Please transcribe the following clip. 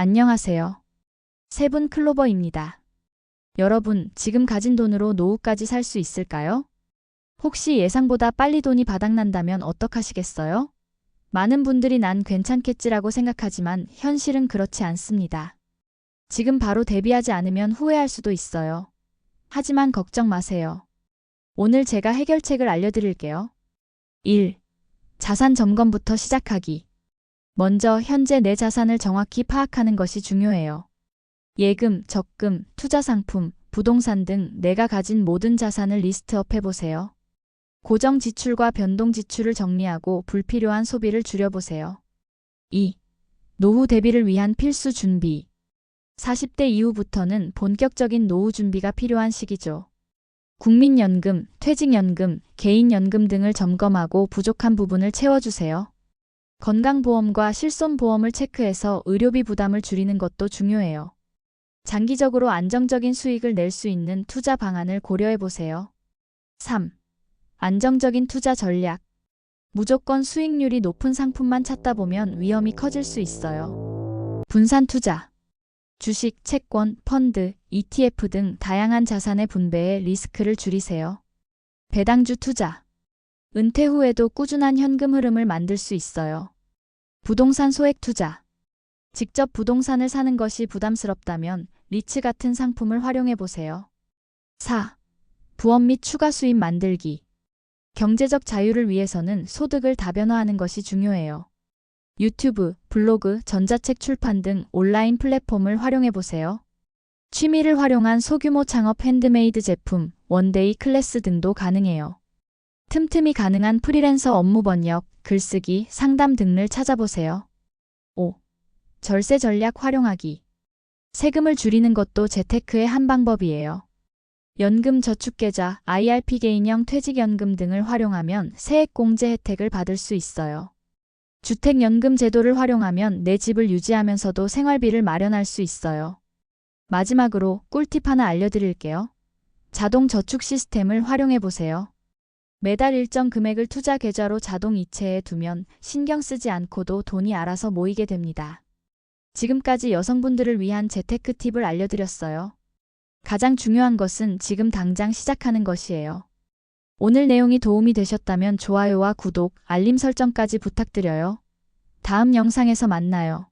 안녕하세요. 세분 클로버입니다. 여러분, 지금 가진 돈으로 노후까지 살 수 있을까요? 혹시 예상보다 빨리 돈이 바닥난다면 어떡하시겠어요? 많은 분들이 난 괜찮겠지라고 생각하지만 현실은 그렇지 않습니다. 지금 바로 대비하지 않으면 후회할 수도 있어요. 하지만 걱정 마세요. 오늘 제가 해결책을 알려드릴게요. 1. 자산 점검부터 시작하기. 먼저 현재 내 자산을 정확히 파악하는 것이 중요해요. 예금, 적금, 투자 상품, 부동산 등 내가 가진 모든 자산을 리스트업 해보세요. 고정 지출과 변동 지출을 정리하고 불필요한 소비를 줄여보세요. 2. 노후 대비를 위한 필수 준비. 40대 이후부터는 본격적인 노후 준비가 필요한 시기죠. 국민연금, 퇴직연금, 개인연금 등을 점검하고 부족한 부분을 채워주세요. 건강보험과 실손보험을 체크해서 의료비 부담을 줄이는 것도 중요해요. 장기적으로 안정적인 수익을 낼 수 있는 투자 방안을 고려해 보세요. 3. 안정적인 투자 전략. 무조건 수익률이 높은 상품만 찾다 보면 위험이 커질 수 있어요. 분산 투자. 주식, 채권, 펀드, ETF 등 다양한 자산의 분배에 리스크를 줄이세요. 배당주 투자. 은퇴 후에도 꾸준한 현금 흐름을 만들 수 있어요. 부동산 소액 투자. 직접 부동산을 사는 것이 부담스럽다면 리츠 같은 상품을 활용해 보세요. 4. 부업 및 추가 수입 만들기. 경제적 자유를 위해서는 소득을 다변화하는 것이 중요해요. 유튜브, 블로그, 전자책 출판 등 온라인 플랫폼을 활용해 보세요. 취미를 활용한 소규모 창업 핸드메이드 제품, 원데이 클래스 등도 가능해요. 틈틈이 가능한 프리랜서 업무 번역, 글쓰기, 상담 등을 찾아보세요. 5. 절세 전략 활용하기. 세금을 줄이는 것도 재테크의 한 방법이에요. 연금 저축계좌, IRP 개인형 퇴직연금 등을 활용하면 세액공제 혜택을 받을 수 있어요. 주택연금 제도를 활용하면 내 집을 유지하면서도 생활비를 마련할 수 있어요. 마지막으로 꿀팁 하나 알려드릴게요. 자동 저축 시스템을 활용해 보세요. 매달 일정 금액을 투자 계좌로 자동 이체해 두면 신경 쓰지 않고도 돈이 알아서 모이게 됩니다. 지금까지 여성분들을 위한 재테크 팁을 알려드렸어요. 가장 중요한 것은 지금 당장 시작하는 것이에요. 오늘 내용이 도움이 되셨다면 좋아요와 구독, 알림 설정까지 부탁드려요. 다음 영상에서 만나요.